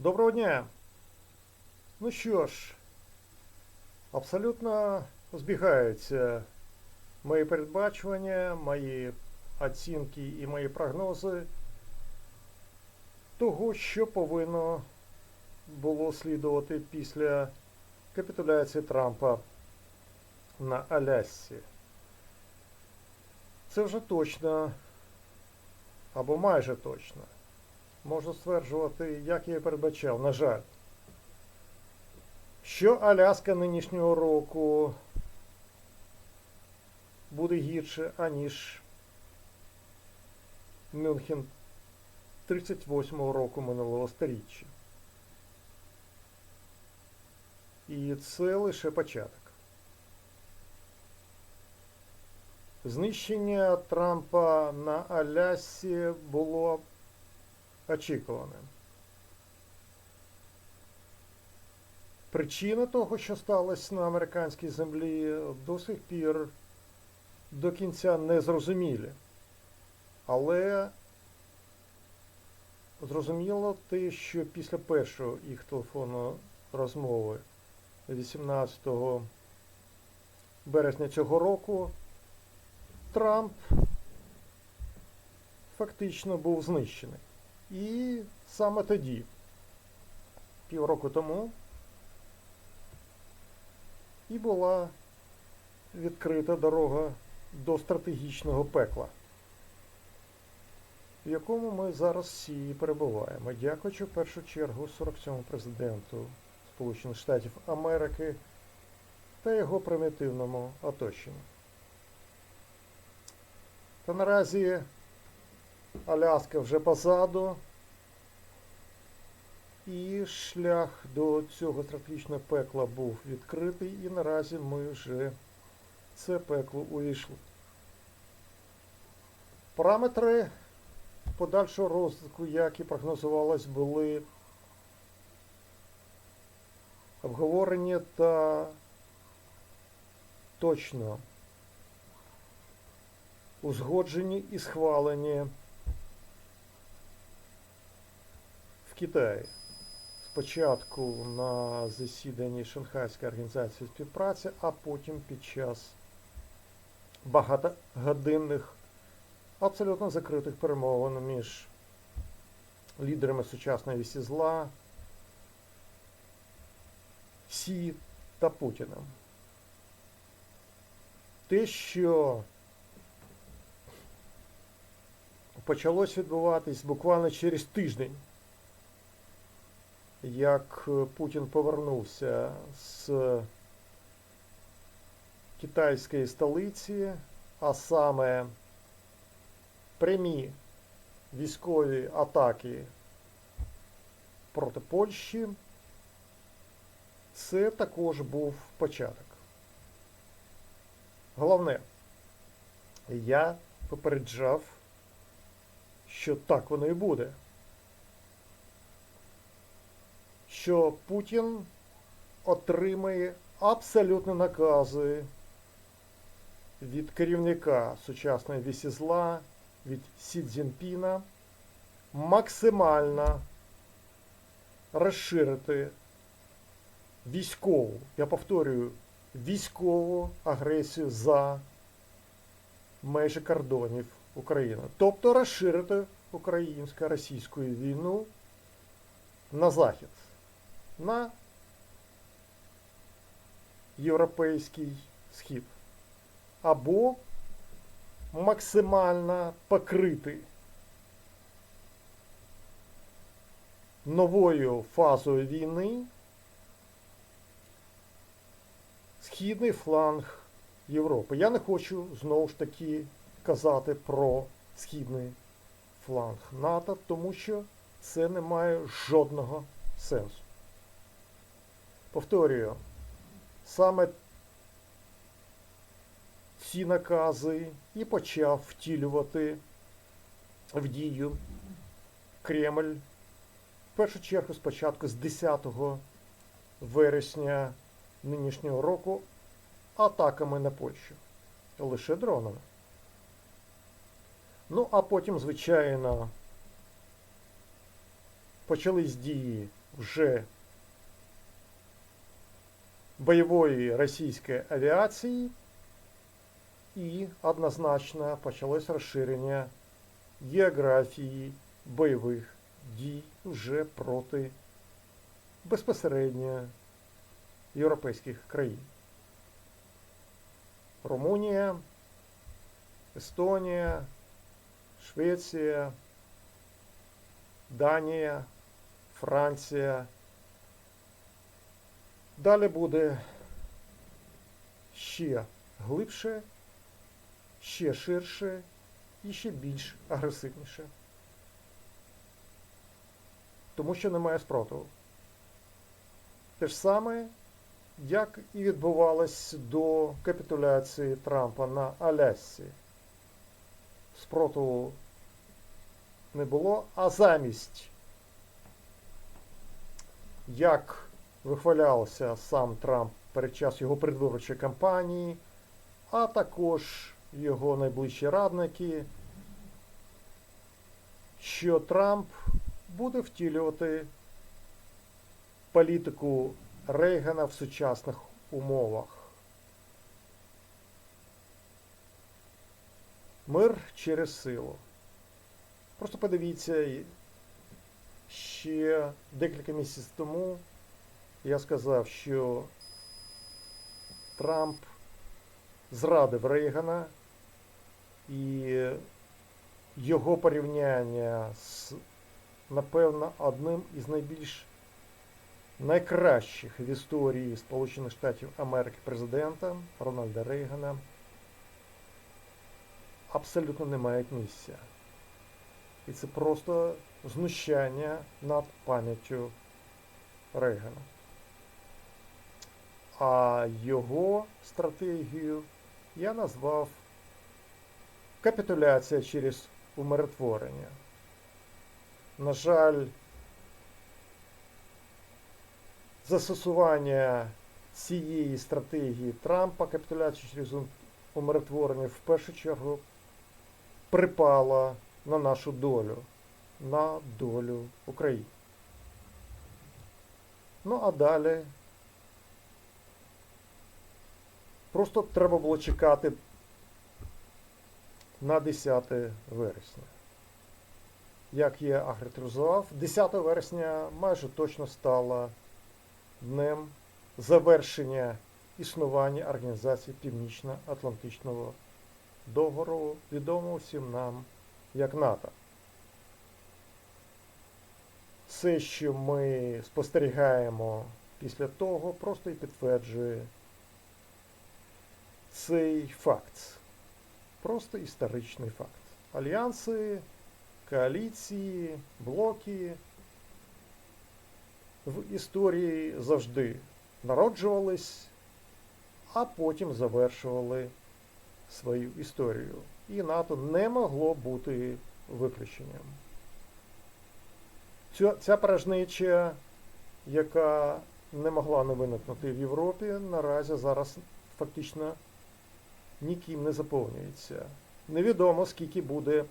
Доброго дня. Ну що ж, абсолютно збігаються мої передбачування, мої оцінки і мої прогнози того, що повинно було слідувати після капітуляції Трампа на Алясці. Це вже точно, або майже точно можу стверджувати, як я і передбачав, на жаль, що Аляска нинішнього року буде гірше, аніж Мюнхен 38-го року минулого сторіччя. І це лише початок. Знищення Трампа на Алясі було очікуваним. Причина того, що сталося на американській землі, до сих пір до кінця не зрозумілі. Але зрозуміло те, що після першої їх телефонної розмови 18 березня цього року Трамп фактично був знищений. І саме тоді, півроку тому, і була відкрита дорога до стратегічного пекла, в якому ми зараз всі перебуваємо. Дякуючи в першу чергу 47-му президенту Сполучених Штатів Америки та його примітивному оточенню. Та наразі Аляска вже позаду. І шлях до цього стратегічного пекла був відкритий, і наразі ми вже це пекло увійшли. Параметри подальшого розвитку, як і прогнозувалось, були обговорені та точно узгоджені і схвалені в Китаї. Спочатку на засіданні Шанхайської організації співпраці, а потім під час багатогодинних, абсолютно закритих перемовин між лідерами сучасної вісі зла Сі та Путіним. Те, що почалось відбуватись буквально через тиждень, як Путін повернувся з китайської столиці, а саме прямі військові атаки проти Польщі, це також був початок. Головне, я попереджав що так воно і буде. Що Путін отримає абсолютно накази від керівника сучасної вісі зла, від Сі Цзіньпіна максимально розширити військову, я повторюю, військову агресію за межі кордонів України. Тобто розширити українсько-російську війну на захід, на європейський схід. Або максимально покрити новою фазою війни східний фланг Європи. Я не хочу знову ж таки казати про східний фланг НАТО, тому що це не має жодного сенсу. Повторюю, саме ці накази і почав втілювати в дію Кремль в першу чергу спочатку з 10 вересня нинішнього року атаками на Польщу. Лише дронами. Ну, а потім, звичайно, почались дії вже бойової російської авіації, і однозначно почалось розширення географії бойових дій вже проти безпосередньо європейських країн. Румунія, Естонія, Швеція, Данія, Франція. Далі буде ще глибше, ще ширше і ще більш агресивніше. Тому що немає спротиву. Те ж саме, як і відбувалось до капітуляції Трампа на Алясці. Спротиву не було, а замість, як вихвалявся сам Трамп перед час його передвиборчої кампанії, а також його найближчі радники, що Трамп буде втілювати політику Рейгана в сучасних умовах. Мир через силу. Просто подивіться, ще декілька місяців тому я сказав, що Трамп зрадив Рейгана і його порівняння з, напевно, одним із найбільш найкращих в історії Сполучених Штатів Америки президента Рональда Рейгана абсолютно не мають місця. І це просто знущання над пам'яттю Рейгана. А його стратегію я назвав капітуляція через умиротворення. На жаль, застосування цієї стратегії Трампа, капітуляції через умиротворення, в першу чергу припала на нашу долю, на долю України. Ну а далі просто треба було чекати на 10 вересня. Як я агритизував, 10 вересня майже точно стало днем завершення існування Організації Північно-Атлантичного договору, відомого всім нам як НАТО. Все, що ми спостерігаємо після того, просто і підтверджує цей факт. Просто історичний факт. Альянси, коаліції, блоки в історії завжди народжувались, а потім завершували свою історію. І НАТО не могло бути виключенням. Ця, ця порожнеча, яка не могла не виникнути в Європі, наразі зараз фактично ніким не заповнюється. Невідомо, скільки буде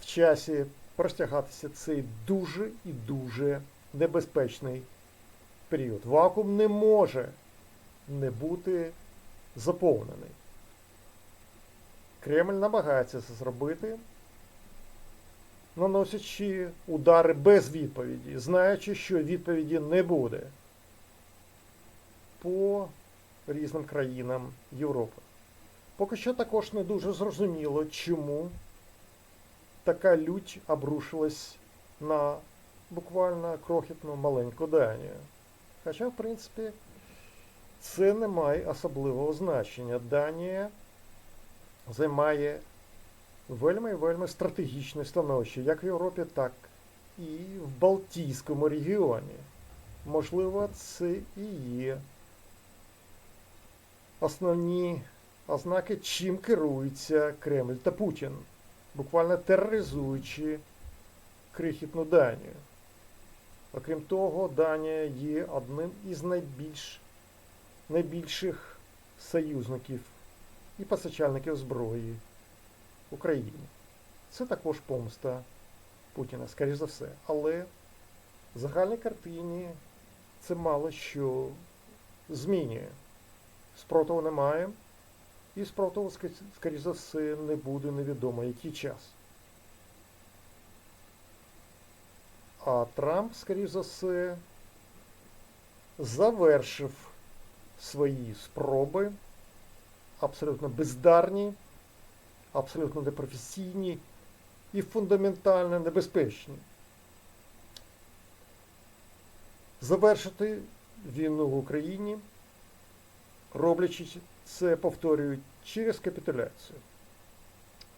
в часі простягатися цей дуже і дуже небезпечний період. Вакуум не може не бути заповнений. Кремль намагається це зробити, наносячи удари без відповіді, знаючи, що відповіді не буде по різним країнам Європи. Поки що також не дуже зрозуміло, чому така лють обрушилась на буквально крохітну маленьку Данію. Хоча, в принципі, це не має особливого значення. Данія займає вельми вельми стратегічне становище як в Європі, так і в Балтійському регіоні. Можливо, це і є основні ознаки, чим керується Кремль та Путін, буквально тероризуючи крихітну Данію. Окрім того, Данія є одним із найбільш, найбільших союзників і постачальників зброї Україні. Це також помста Путіна, скоріш за все. Але в загальній картині це мало що змінює. Спротиву немає, і спротиву, скоріш за все, не буде невідомо який час. А Трамп, скоріш за все, завершив свої спроби абсолютно бездарні, абсолютно непрофесійні і фундаментально небезпечні. Завершити війну в Україні, роблячи це, повторюю, через капітуляцію.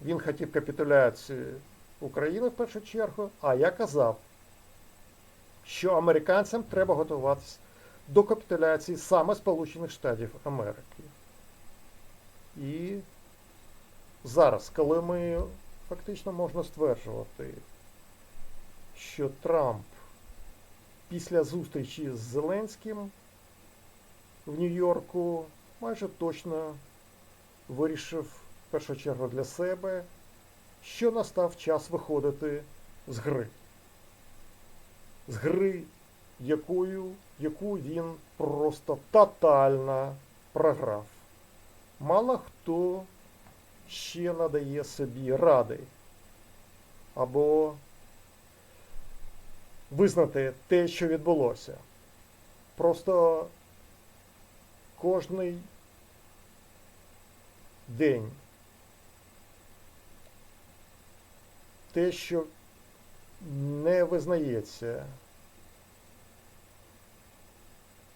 Він хотів капітуляції України в першу чергу, а я казав, що американцям треба готуватися до капітуляції саме Сполучених Штатів Америки. І зараз, коли ми фактично можна стверджувати, що Трамп після зустрічі з Зеленським в Нью-Йорку майже точно вирішив в першу чергу для себе, що настав час виходити з гри. З гри, якою, яку він просто тотально програв. Мало хто ще надає собі ради або визнати те, що відбулося. Просто кожний день те, що не визнається,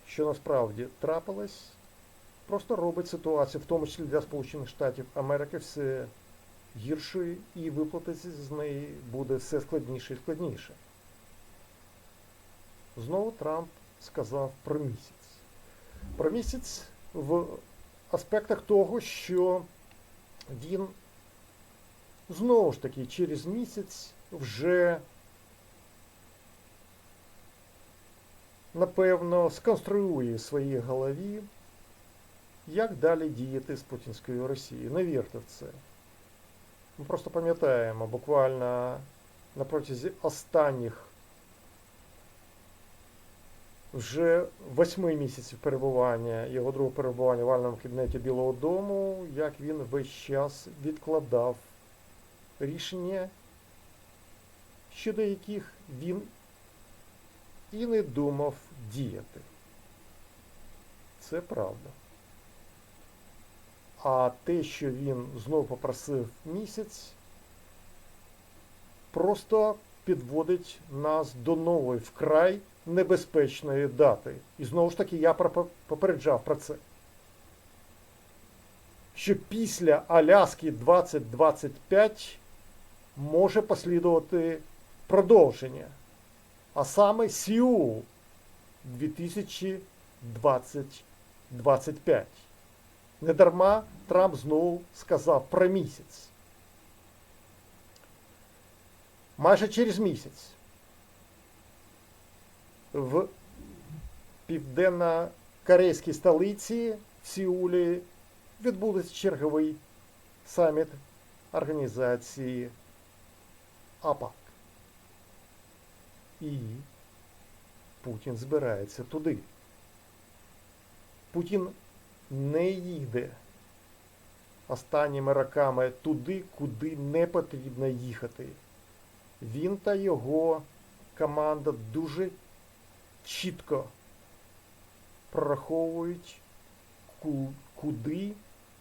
що насправді трапилось, просто робить ситуацію, в тому числі для Сполучених Штатів Америки, все гіршою і виплатитися з неї буде все складніше і складніше. Знову Трамп сказав про місяць. Про місяць в аспектах того, що він знову ж таки через місяць вже напевно сконструює в своїй голові, як далі діяти з путінською Росією. Не вірте в це. Ми просто пам'ятаємо буквально на протязі останніх вже восьми місяців перебування, його другого перебування в вальному кабінеті Білого Дому, як він весь час відкладав рішення, щодо яких він і не думав діяти. Це правда. А те, що він знову попросив місяць, просто підводить нас до нової вкрай небезпечної дати. І знову ж таки я попереджав про це. Що після Аляски 2025 може послідувати продовження, а саме Сіул 2025. Недарма Трамп знову сказав про місяць. Майже через місяць в південно-корейській столиці в Сеулі відбудеться черговий саміт організації АПАК. І Путін збирається туди. Путін не їде останніми роками туди, куди не потрібно їхати. Він та його команда дуже чітко прораховують, куди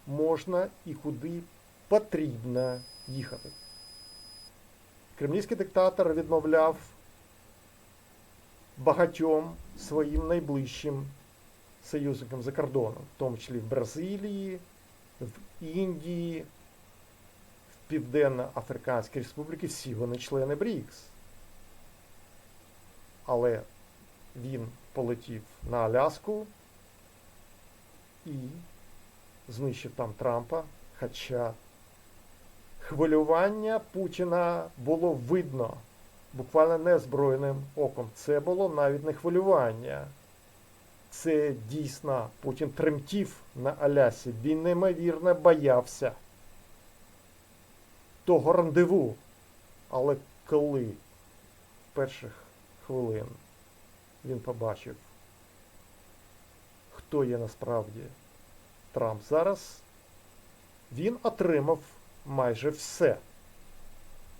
можна і куди потрібно їхати. Кремлівський диктатор відмовляв багатьом своїм найближчим союзникам за кордоном, в тому числі в Бразилії, в Індії, в Південно-Африканській Республіці, всі вони члени БРІКС. Але він полетів на Аляску і знищив там Трампа. Хоча хвилювання Путіна було видно буквально незброєним оком. Це було навіть не хвилювання. Це дійсно Путін тремтів на Алясі. Він неймовірно боявся того рандеву. Але коли в перших хвилин він побачив, хто є насправді Трамп. Зараз він отримав майже все.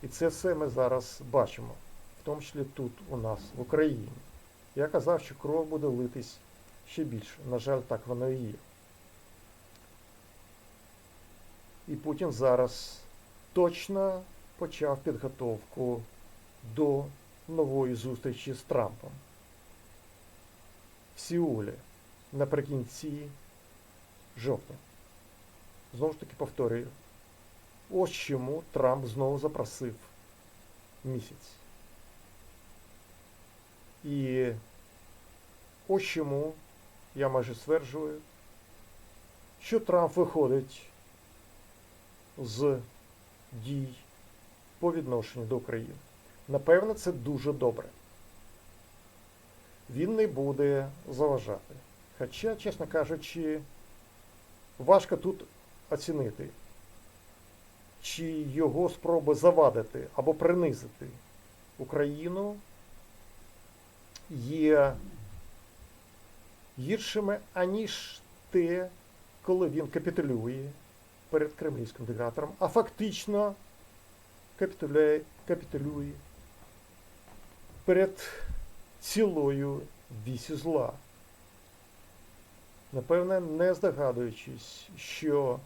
І це все ми зараз бачимо, в тому числі тут у нас, в Україні. Я казав, що кров буде литись ще більше. На жаль, так воно і є. І Путін зараз точно почав підготовку до нової зустрічі з Трампом в Сіулі наприкінці жовтня. Знову ж таки повторюю, ось чому Трамп знову запросив місяць. І ось чому я майже стверджую, що Трамп виходить з дій по відношенню до України. Напевно, це дуже добре. Він не буде заважати. Хоча, чесно кажучи, важко тут оцінити, чи його спроби завадити або принизити Україну є гіршими, аніж те, коли він капітулює перед кремлівським диктатором, а фактично капітулює, капітулює перед цілою вісі зла. Напевне, не здогадуючись, що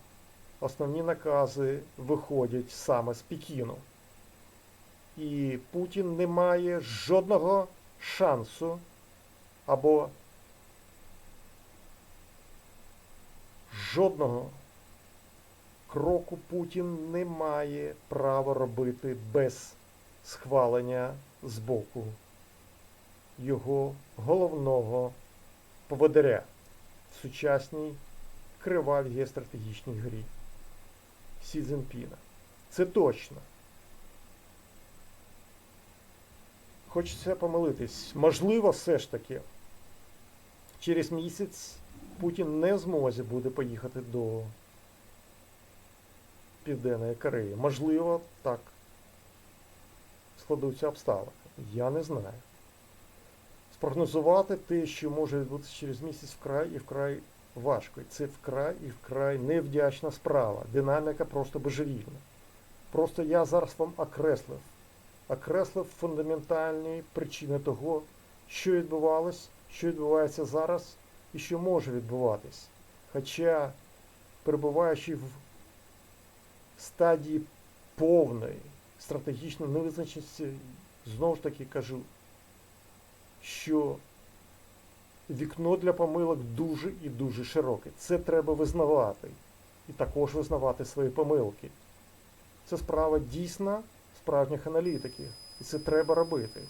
основні накази виходять саме з Пекіну. І Путін не має жодного шансу або жодного кроку Путін не має права робити без схвалення з боку його головного поводиря в сучасній кривавій геостратегічній грі Сі Цзіньпіна. Це точно. Хочеться помилитись. Можливо, все ж таки, через місяць Путін не в змозі буде поїхати до Південної Кореї. Можливо, так складуться обставини. Я не знаю. Спрогнозувати те, що може відбутися через місяць вкрай і вкрай важко. Це вкрай і вкрай невдячна справа. Динаміка просто божевільна. Просто я зараз вам окреслив. Окреслив фундаментальні причини того, що відбувалось, що відбувається зараз і що може відбуватись. Хоча, перебуваючи в стадії повної стратегічної невизначеності, знову ж таки кажу, що вікно для помилок дуже і дуже широке. Це треба визнавати. І також визнавати свої помилки. Це справа дійсна справжніх аналітиків. І це треба робити.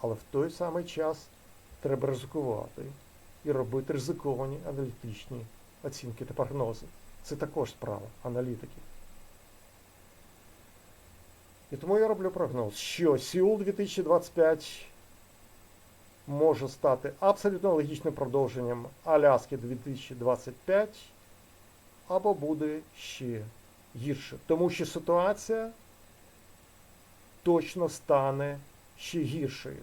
Але в той самий час треба ризикувати і робити ризиковані аналітичні оцінки та прогнози. Це також справа аналітиків. І тому я роблю прогноз, що Сеул 2025 може стати абсолютно логічним продовженням Аляски 2025 або буде ще гірше. Тому що ситуація точно стане ще гіршою.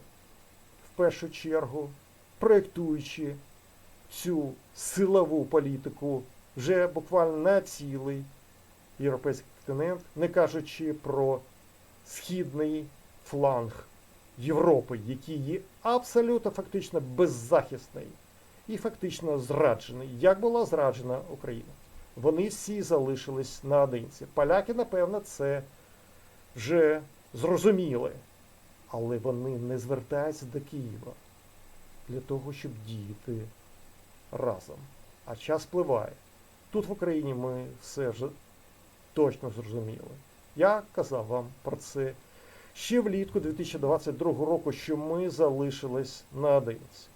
В першу чергу, проєктуючи цю силову політику вже буквально на цілий європейський континент, не кажучи про східний фланг Європи, який є абсолютно фактично беззахисний і фактично зраджений. Як була зраджена Україна? Вони всі залишились наодинці. Поляки, напевно, це вже зрозуміли, але вони не звертаються до Києва для того, щоб діяти разом. А час впливає. Тут в Україні ми все вже точно зрозуміли. Я казав вам про це ще влітку 2022 року, що ми залишились наодинці.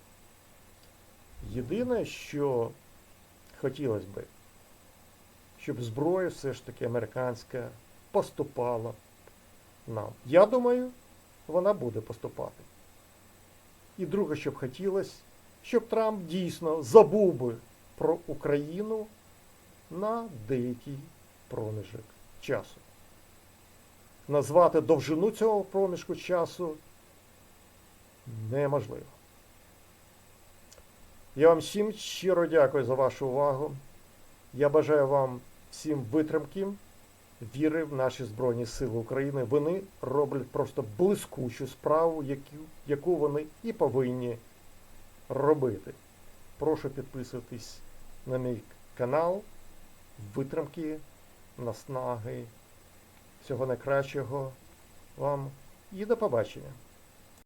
Єдине, що хотілося би, щоб зброя все ж таки американська поступала нам. Я думаю, вона буде поступати. І друге, що б хотілося, щоб Трамп дійсно забув би про Україну на деякий проміжок часу. Назвати довжину цього проміжку часу неможливо. Я вам всім щиро дякую за вашу увагу. Я бажаю вам всім витримки, віри в наші Збройні Сили України. Вони роблять просто блискучу справу, яку, вони і повинні робити. Прошу підписуватись на мій канал. Витримки, наснаги. Всього найкращого вам і до побачення.